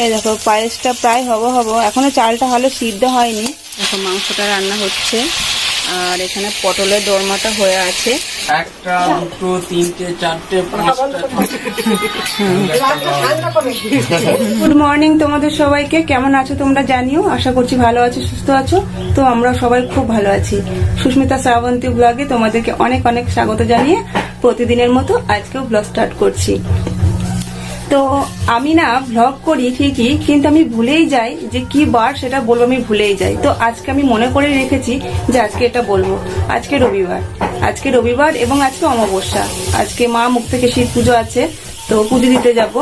এই দেখো পায়েসটা প্রায় হব হব। এখনও চালটা ভালো সিদ্ধ হয়নি। দেখো মাংসটা রান্না হচ্ছে। আর এখানে পটলের দরমাটা হয়ে আছে। একটা দুটো তিনটে চারটে পাঁচটা গুড মর্নিং তোমাদের সবাইকে। কেমন আছো তোমরা জানিও? আশা করছি ভালো আছো সুস্থ আছো। তো আমরা সবাই খুব ভালো আছি। সুস্মিতা শ্রাবন্তী ব্লগে তোমাদেরকে অনেক অনেক স্বাগত জানিয়ে প্রতিদিনের মতো আজকেও ব্লগ স্টার্ট করছি। তো আমি না ভ্লগ করি ঠিকই, কিন্তু আমি ভুলেই যাই যে কি বার সেটা বলব, আমি ভুলেই যাই। তো আজকে আমি মনে করে রেখেছি যে আজকে এটা বলব। আজকে রবিবার। আজকে রবিবার এবং আজকে অমাবস্যা। আজকে মা মুক্তকেশী পুজো আছে, তো পুজো দিতে যাব।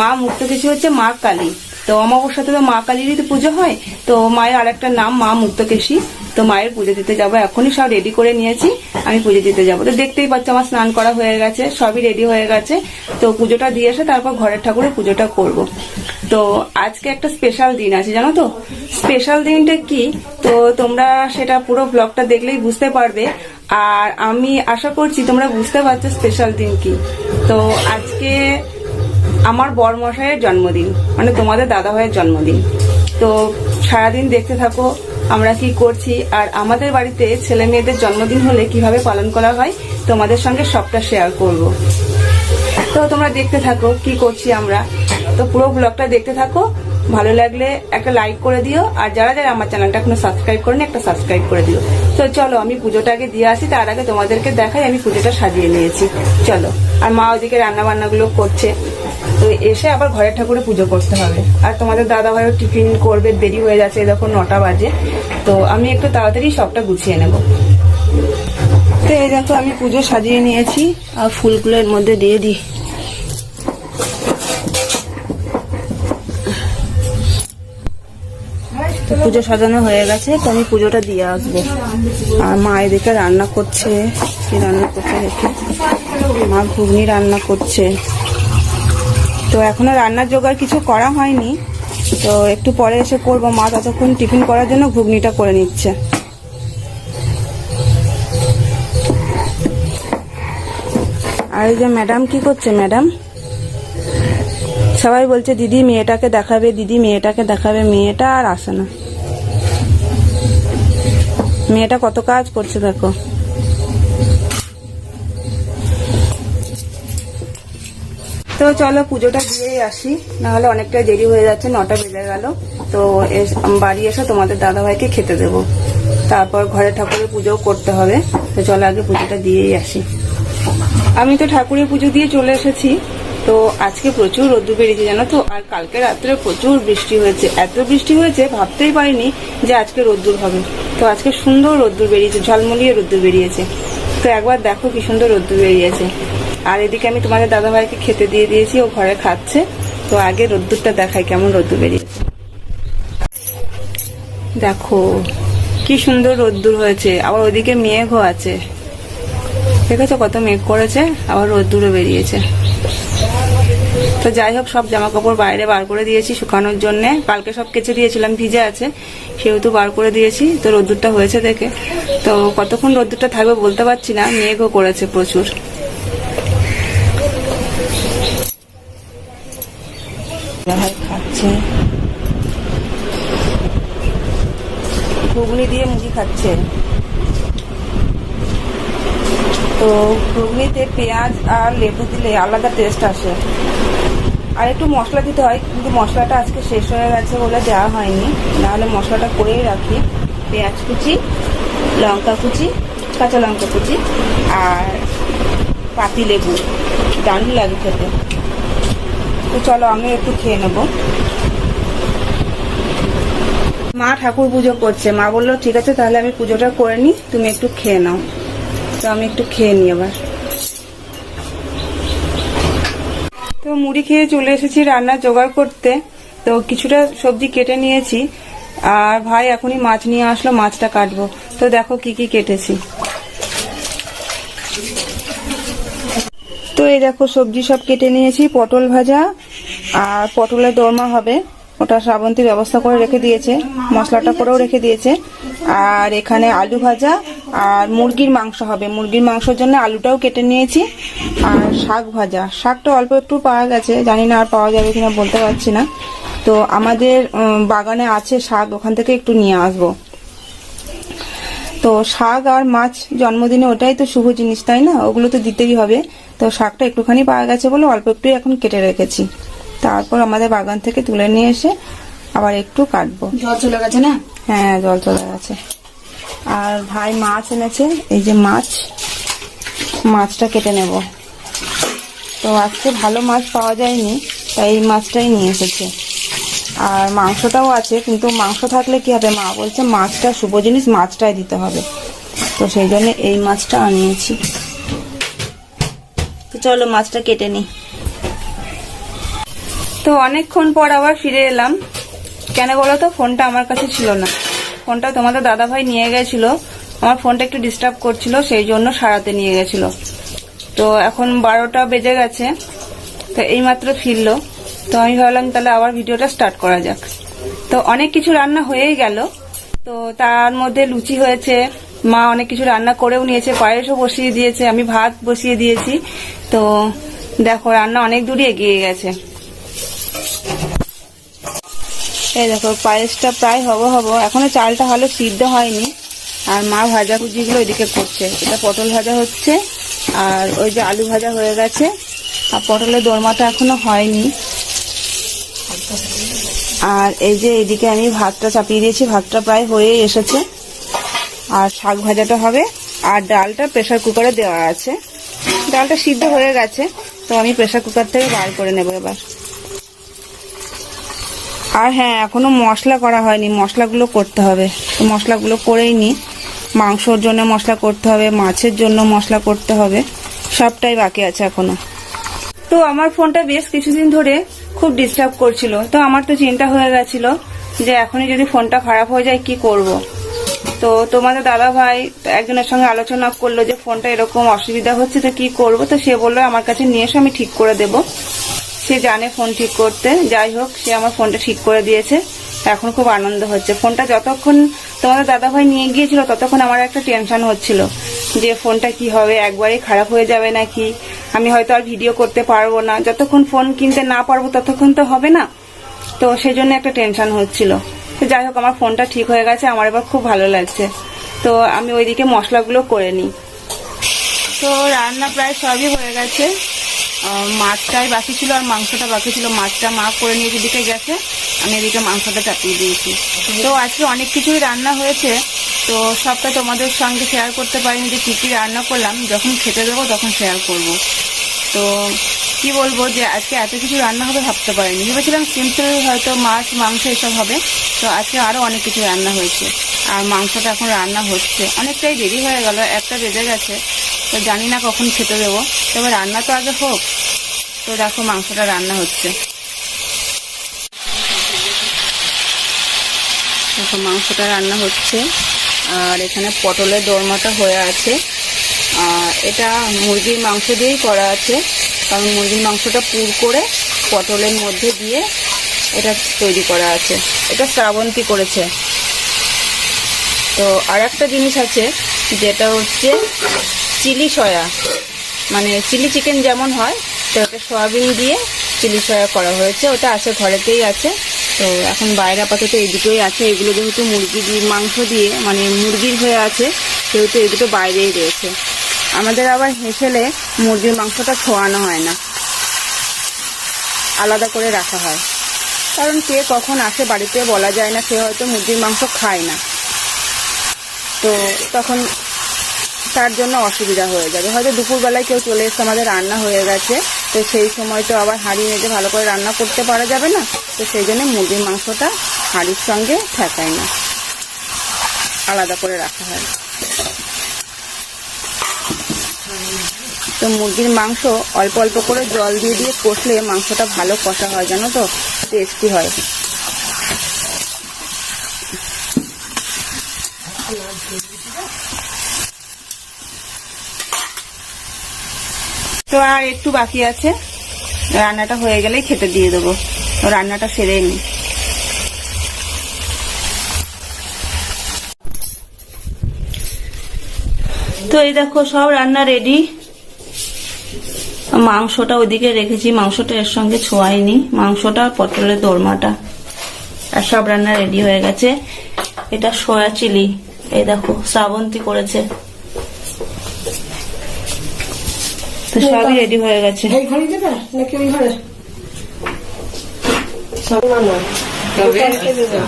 মা মুক্তকেশী হচ্ছে মা কালী। তো অমাবস্যাতে তো মা কালীরই তো পুজো হয়, তো মায়ের আরেকটা নাম মা মুক্তকেশী। তো মায়ের পুজো দিতে যাব এখনই, সব রেডি করে নিয়েছি, আমি পুজো দিতে যাব। তো দেখতেই পাচ্ছ আমার স্নান করা হয়ে গেছে, সবই রেডি হয়ে গেছে। তো পুজোটা দিয়ে এসে তারপর ঘরের ঠাকুরের পুজোটা করব। তো আজকে একটা স্পেশাল দিন আছে, জানো তো? স্পেশাল দিনটা কি? তো তোমরা সেটা পুরো ব্লগটা দেখলেই বুঝতে পারবে। আর আমি আশা করছি তোমরা বুঝতে পারছ স্পেশাল দিন কি। তো আজকে আমার বরমশাইয়ের জন্মদিন মানে তোমাদের দাদা ভাইয়ের জন্মদিন। তো সারাদিন দেখতে থাকো, আমরা কি করছি। আর আমাদের বাড়িতে ছেলে মেয়েদের জন্মদিন হলে কীভাবে পালন করা হয়, তোমাদের সঙ্গে সবটা শেয়ার করব। তো তোমরা দেখতে থাকো কি করছি আমরা। তো পুরো ব্লগটা দেখতে থাকো। ভালো লাগলে একটা লাইক করে দিও। আর যারা যারা আমার চ্যানেলটা এখনও সাবস্ক্রাইব করেনি, একটা সাবস্ক্রাইব করে দিও। তো চলো, আমি পুজোটা আগে দিয়ে আসি, তার আগে তোমাদেরকে দেখাই, আমি পুজোটা সাজিয়ে নিয়েছি। চলো, আর মা ওদিকে রান্না বান্নাগুলো করছে। তো এসে আবার ঘরের ঠাকুরে পুজো করতে হবে। আর তোমাদের দাদা ভাইও টিফিন করবে, দেরি হয়ে যাচ্ছে, দেখো নটা বাজে। তো আমি একটু তাড়াতাড়ি সবটা গুছিয়ে নেব। তো এই দেখো, আমি পুজো সাজিয়ে নিয়েছি, আর ফুলগুলো এর মধ্যে দিয়ে দিই। পুজো সাজানো হয়ে গেছে, তো আমি পুজোটা দিয়ে আসব। আর মা এদিকে রান্না করছে, কি রান্না করছে মা ঘুগনি রান্না করছে। তো এখনও রান্নার জোগাড় কিছু করা হয়নি। তো একটু পরে এসে করব। মা ততক্ষণ টিফিন করার জন্য ঘুগনিটা করে নিচ্ছে। আর এই যে ম্যাডাম কি করছে ম্যাডাম? সবাই বলছে, দিদি, মেয়েটাকে দেখাবে, দিদি, মেয়েটাকে দেখাবে। মেয়েটা আর আসে না। মেয়েটা কত কাজ করছে দেখো। তো চলো পুজোটা দিয়েই আসি। নাহলে অনেকটা দেরি হয়ে যাচ্ছে, নটা বেজে গেল। তো বাড়ি এসে তোমাদের দাদাভাইকে খেতে দেবো। তারপর ঘরে ঠাকুরের পুজোও করতে হবে। তো চলো আগে পুজোটা দিয়েই আসি। আমি তো ঠাকুরের পুজো দিয়ে চলে এসেছি। তো আজকে প্রচুর রোদ্দুর বেরিয়েছে, জানো তো? আর কালকে রাত্রে প্রচুর বৃষ্টি হয়েছে। এত বৃষ্টি হয়েছে, ভাবতেই পারিনি যে আজকে রোদ্দুর হবে। তো আজকে সুন্দর রোদ্দুর বেরিয়েছে, ঝলমলিয়ে রোদ্দুর বেরিয়েছে। তো একবার দেখো কি সুন্দর রোদ্দুর বেরিয়েছে। আর এদিকে আমি তোমাদের দাদাভাইকে খেতে দিয়ে দিয়েছি, ও ঘরে খাচ্ছে। তো আগে রোদ্দুরটা দেখাই কেমন রোদ্দুর বেরিয়েছে। দেখো, কি সুন্দর রোদ্দুর হয়েছে। আবার ওদিকে মেঘও আছে। দেখেছ কত মেঘ করেছে? আবার রোদ্দুরও বেরিয়েছে। তো যাই হোক, সব জামা কাপড় বাইরে বার করে দিয়েছি শুকানোর জন্য। কালকে সব কেচে দিয়েছিলাম, ভিজে আছে। সেহেতু বার করে দিয়েছি। তো রোদ্দুরটা হয়েছে দেখে। তো কতক্ষণ রোদ্দুরটা থাকবে বলতে পারছি না। মেঘও করেছে প্রচুর। ঘুগনি দিয়ে মুড়ি খাচ্ছে। তো ঘুগনিতে পেঁয়াজ আর লেবু দিলে আলাদা টেস্ট আসে। আর একটু মশলা দিতে হয়, কিন্তু মশলাটা আজকে শেষ হয়ে গেছে বলে দেওয়া হয়নি। নাহলে মশলাটা করেই রাখি। পেঁয়াজ কুচি, লঙ্কা কুচি, কাঁচা লঙ্কা কুচি আর পাতি লেবু। দারুণ লাগে খেতে। তো চলো, আমি একটু খেয়ে নেব। মা ঠাকুর পুজো করছে। মা বলল, ঠিক আছে, তাহলে আমি পুজোটা করে নিই, তুমি একটু খেয়ে নাও। তো আমি একটু খেয়ে নিই এবার। তো মুড়ি খেয়ে চলে এসেছি রান্না জোগাড় করতে। তো কিছুটা সবজি কেটে নিয়েছি। আর ভাই এখনই মাছ নিয়ে আসলো, মাছটা কাটবো। তো দেখো কি কি কেটেছি। তো এই দেখো সবজি সব কেটে নিয়েছি, পটল ভাজা আর পটলের দোরমা হবে। ওটা শ্রাবন্তী ব্যবস্থা করে রেখে দিয়েছে, মশলাটা করেও রেখে দিয়েছে। আর এখানে আলু ভাজা আর মুরগির মাংস হবে। মুরগির মাংসের জন্য আলুটাও কেটে নিয়েছি আর শাক ভাজা। শাকটা অল্প একটু পাওয়া গেছে, জানি না আর পাওয়া যাবে কিনা বলতে পারছি না। তো আমাদের বাগানে আছে শাক, ওখান থেকে একটু নিয়ে আসব। তো শাক আর মাছ জন্মদিনে ওটাই তো শুভ জিনিস, তাই না? ওগুলো তো দিতেই হবে। তো শাকটা একটুখানি পাওয়া গেছে বলে অল্প একটু এখন কেটে রেখেছি। তারপর আমাদের বাগান থেকে তুলে নিয়ে এসে আবার একটু কাটবো। জল চলে গেছে না? হ্যাঁ জল চলে গেছে। আর ভাই মাছ এনেছে এই যে মাছ মাছটা কেটে নেব। তো আজকে ভালো মাছ পাওয়া যায়নি তাই এই মাছটাই নিয়ে এসেছে। আর মাংসটাও আছে কিন্তু মাংস থাকলে কি হবে? মা বলছে মাছটা শুভ জিনিস মাছটাই দিতে হবে। তো সেই জন্য এই মাছটা আনিয়েছি। চলো মাছটা কেটে নিই তো অনেকক্ষণ পর আবার ফিরে এলাম। কেন বলো তো, ফোনটা আমার কাছে ছিল না। ফোনটা তোমাদের দাদা ভাই নিয়ে গেছিল। আমার ফোনটা একটু ডিস্টার্ব করছিল, সেই জন্য সারাতে নিয়ে গেছিল। তো এখন বারোটা বেজে গেছে, তো এইমাত্র ফিরলো। তো আমি ভাবলাম তাহলে আবার ভিডিওটা স্টার্ট করা যাক। তো অনেক কিছু রান্না হয়েই গেল। তো তার মধ্যে লুচি হয়েছে, মা অনেক কিছু রান্না করেও নিয়েছে, পায়েসও বসিয়ে দিয়েছে, আমি ভাত বসিয়ে দিয়েছি। তো দেখো, রান্না অনেক দূরই এগিয়ে গেছে। এই দেখো, পায়েসটা প্রায় হব হব। এখনও চালটা ভালো সিদ্ধ হয়নি। আর মা ভাজা কুচিগুলো ওইদিকে করছে। এটা পটল ভাজা হচ্ছে, আর ওই যে আলু ভাজা হয়ে গেছে। আর পটলের দোরমাটা এখনও হয়নি। আর এই যে এদিকে আমি ভাতটা চাপিয়ে দিয়েছি, ভাতটা প্রায় হয়েই এসেছে। আর শাক ভাজাটা হবে। আর ডালটা প্রেশার কুকারে দেওয়া আছে। ডালটা সিদ্ধ হয়ে গেছে, তো আমি প্রেসার কুকার থেকে বার করে নেব এবার। আর হ্যাঁ এখনও মশলা করা হয়নি, মশলাগুলো করতে হবে। তো মশলাগুলো করেই নি। মাংসর জন্য মশলা করতে হবে, মাছের জন্য মশলা করতে হবে, সবটাই বাকি আছে এখনও। তো আমার ফোনটা বেশ কিছুদিন ধরে খুব ডিস্টার্ব করছিল। তো আমার তো চিন্তা হয়ে গেছিল যে এখনই যদি ফোনটা খারাপ হয়ে যায়, কি করব। তো তোমাদের দাদা ভাই একজনের সঙ্গে আলোচনা করল যে ফোনটা এরকম অসুবিধা হচ্ছে, তো কি করব? তো সে বলল, আমার কাছে নিয়ে এসে, আমি ঠিক করে দেবো। সে জানে ফোন ঠিক করতে। যাই হোক, সে আমার ফোনটা ঠিক করে দিয়েছে। এখন খুব আনন্দ হচ্ছে। ফোনটা যতক্ষণ তোমাদের দাদা ভাই নিয়ে গিয়েছিল, ততক্ষণ আমার একটা টেনশন হচ্ছিল যে ফোনটা কি হবে, একবারই খারাপ হয়ে যাবে নাকি? আমি হয়তো আর ভিডিও করতে পারব না। যতক্ষণ ফোন কিনতে না পারব, ততক্ষণ তো হবে না। তো সেই জন্য একটা টেনশন হচ্ছিল। তো যাই হোক, আমার ফোনটা ঠিক হয়ে গেছে, আমার এবার খুব ভালো লাগছে। তো আমি ওইদিকে মশলাগুলো করে নিই। তো রান্না প্রায় সবই হয়ে গেছে। মাছটাই বাকি ছিল আর মাংসটা বাকি ছিল। মাছটা মা করে নিয়ে যেদিকে গেছে। আমি এদিকে মাংসটা চাপিয়ে দিয়েছি। তো আজকে অনেক কিছুই রান্না হয়েছে। তো সবটা তোমাদের সঙ্গে শেয়ার করতে পারিনি যে কী কী রান্না করলাম। যখন খেতে দেবো তখন শেয়ার করব। তো কি বলব যে আজকে এত কিছু রান্না হবে ভাবতে পারিনি। ভেবেছিলাম সিম্পল হয়তো মাছ, মাংস এসব হবে। তো আজকে আরও অনেক কিছু রান্না হয়েছে। আর মাংসটা এখন রান্না হচ্ছে। অনেকটাই দেরি হয়ে গেল, একটা বেজে গেছে। তো জানি না কখন খেতে দেবো। তবে রান্না তো আগে হোক। তো দেখো মাংসটা রান্না হচ্ছে। দেখো মাংসটা রান্না হচ্ছে। আর এখানে পটলের দোরমাটা হয়ে আছে। এটা মুরগির মাংস দিয়েই করা আছে। কারণ মুরগির মাংসটা পুর করে পটলের মধ্যে দিয়ে এটা তৈরি করা আছে। এটা শ্রাবন্তী করেছে। তো আর একটা জিনিস আছে, যেটা হচ্ছে চিলি সয়া। মানে চিলি চিকেন যেমন হয়, তো ওটা সয়াবিন দিয়ে চিলি সয়া করা হয়েছে। ওটা আছে, ঘরেতেই আছে। তো এখন বাইরে আপাতত এই দুটোই আছে। এগুলো যেহেতু মুরগি মাংস দিয়ে মানে মুরগির হয়ে আছে, সেহেতু এই দুটো বাইরেই রয়েছে। আমাদের আবার হেসেলে মুরগির মাংসটা খোয়ানো হয় না। আলাদা করে রাখা হয়। কারণ কে কখন আসে বাড়িতে বলা যায় না, সে হয়তো মুরগির মাংস খায় না। তো তখন তার জন্য অসুবিধা হয়ে যাবে। হয়তো দুপুরবেলায় কেউ চলে এসে আমাদের রান্না হয়ে গেছে, তো সেই সময় তো আবার হাঁড়ি মেজে ভালো করে রান্না করতে পারা যাবে না, তো সেই জন্য মুরগির মাংসটা হাঁড়ির সঙ্গে ঠেকায় না। আলাদা করে রাখা হয়। তো মুরগির মাংস অল্প অল্প করে জল দিয়ে দিয়ে কষলে মাংসটা ভালো কষা হয়, জানো তো? টেস্টি হয়। তো আর একটু বাকি আছে। রান্নাটা হয়ে গেলেই খেতে দিয়ে দেবো। রান্নাটা সেরে নি। তো এই দেখো, সব রান্না রেডি মাংসটা ওইদিকে রেখেছি মাংসটা এর সঙ্গে ছোঁয়াইনি। মাংসটা আর পটলের দোরমাটা আর সব রান্না রেডি হয়ে গেছে। এটা সয়া চিলি। এই দেখো শ্রাবন্তী করেছে। তো সবই রেডি হয়ে গেছে। এই ঘরে দেবে নাকি ওই ঘরে? সব না না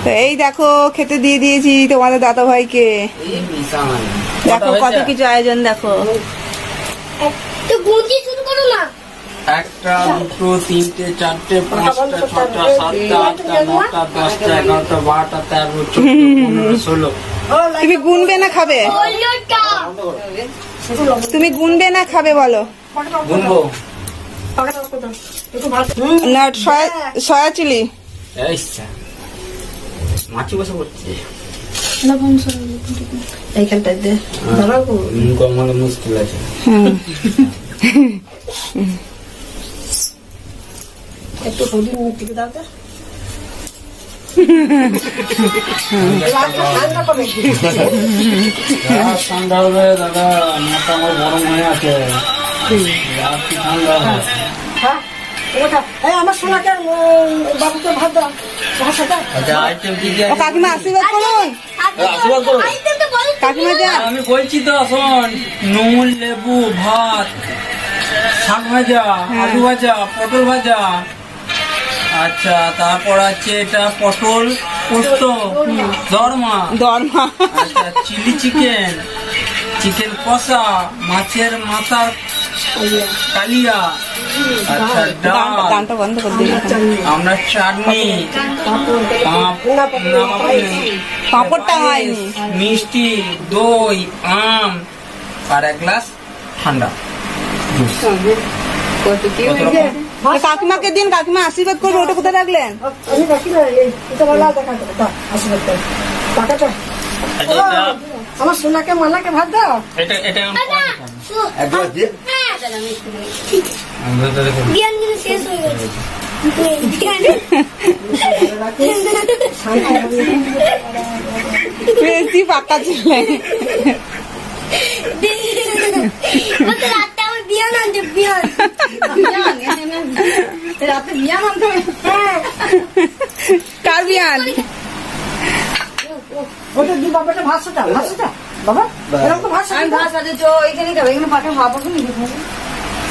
তো এই দেখো খেতে দিয়ে দিয়েছি তোমাদের দাদা ভাইকে দেখো কত কিছু আয়োজন দেখো। তো শুরু করো না। একটা দুটো তিনটে চারটে পাঁচটা ছটা সাতটা আটটা নটা দশটা এগারোটা বারোটা তেরো চোদ্দ ষোলো। তুমি গুনবে না খাবে? তুমি গুনবে না খাবে বলো। গুনবো। না সয়া সয়া চিলি। মাছি বসে পড়ছে। এইখানটায় দে। দাঁড়াও গো। নুন কমানো মুশকিল আছে। একটু হলুদ দাও তো। ঠান্ডা কবে রাত ঠান্ডা হবে দাদা মাথা আমার গরম হয়ে আছে ঠান্ডা হ্যাঁ আমার সোনাকে বাবুকে ভাত দাও আচ্ছা কাকিমা আশীর্বাদ করুন। কাকিমা যা। আমি বলছি তো শোন নুন লেবু ভাত। শাক ভাজা আলু ভাজা পটল ভাজা আচ্ছা তারপর আছে এটা পটল পোস্ত দরমা। দরমা। আচ্ছা চিলি চিকেন চিকেন কষা মাছের মাথার কালিয়া। আচ্ছা ডাল। বন্ধ আমরা চাটনি। পাঁপড়টা হয়নি। মিষ্টি দই আম আর এক গ্লাস ঠান্ডা। কাকিমাকে দিন কাকিমা আশীর্বাদ করবে ওটা কোথায় রাখলেন? আমার সোনাকে মালাকে ভাত দাও। হ্যাঁ বেশি পাক্কা ছিলে। বিয়ান আনছে বিয়ান রাতে বিয়া মানতে হবে হ্যাঁ কার বিয়ান ওটা দি বাবাটা ভাত সাটা বাবা এরকম তো ভাত সাটা ভাত সাটা এখানে খাবে এখানে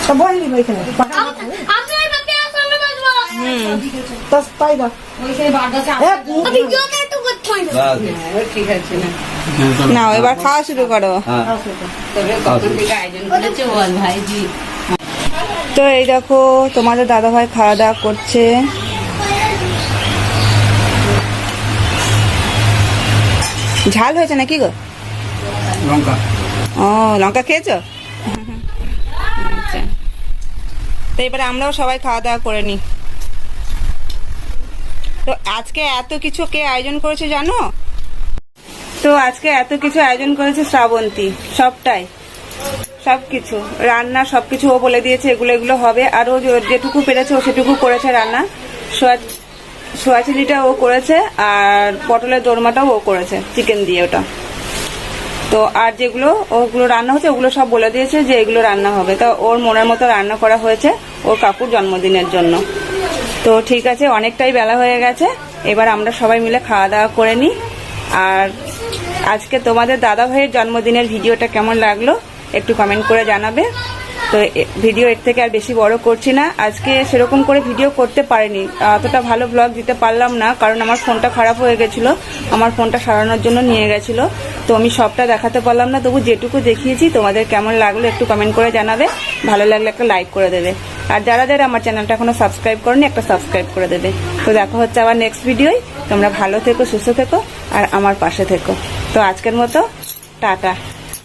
সব নিব আপনার আসলে তাই দাও আমি একটু হয় না না এবার খাওয়া শুরু করো। তো এই দেখো তোমাদের দাদা ভাই খাওয়া দাওয়া করছে। ঝাল হয়েছে নাকি গো? লঙ্কা। ও লঙ্কা খেয়েছো? আচ্ছা। তো এবারে আমরাও সবাই খাওয়া দাওয়া করে নিই তো আজকে এত কিছু কে আয়োজন করেছে জানো? তো আজকে এত কিছু আয়োজন করেছে শ্রাবন্তী, সবটাই। সবকিছু, রান্না সবকিছু ও বলে দিয়েছে, এগুলো এগুলো হবে। আর ও যেটুকু পেরেছে ও সেটুকু করেছে রান্না। সোয়া চিলিটা ও করেছে, আর পটলের দোরমাটাও ও করেছে, চিকেন দিয়ে ওটা। তো আর যেগুলো ওগুলো রান্না হচ্ছে, ওগুলো সব বলে দিয়েছে যে এগুলো রান্না হবে। তো ওর মনের মতো রান্না করা হয়েছে, ওর কাকুর জন্মদিনের জন্য। তো ঠিক আছে, অনেকটাই বেলা হয়ে গেছে। এবার আমরা সবাই মিলে খাওয়া দাওয়া করে নিই। আর আজকে তোমাদের দাদা ভাইয়ের জন্মদিনের ভিডিওটা কেমন লাগল একটু কমেন্ট করে জানাবে। তো ভিডিও এর থেকে আর বেশি বড় করছি না। আজকে সেরকম করে ভিডিও করতে পারিনি। অতটা ভালো ব্লগ দিতে পারলাম না, কারণ আমার ফোনটা খারাপ হয়ে গেছিল। আমার ফোনটা সারানোর জন্য নিয়ে গেছিল। তো আমি সবটা দেখাতে পারলাম না। তবু যেটুকু দেখিয়েছি, তোমাদের কেমন লাগল একটু কমেন্ট করে জানাবে। ভালো লাগলে একটা লাইক করে দেবে। আর যারা যারা আমার চ্যানেলটা এখনও সাবস্ক্রাইব করেনি, একটা সাবস্ক্রাইব করে দেবে। তো দেখা হচ্ছে আবার নেক্সট ভিডিওই তোমরা ভালো থেকো, সুস্থ থেকো, আর আমার পাশে থেকো। তো আজকের মতো, টাটা।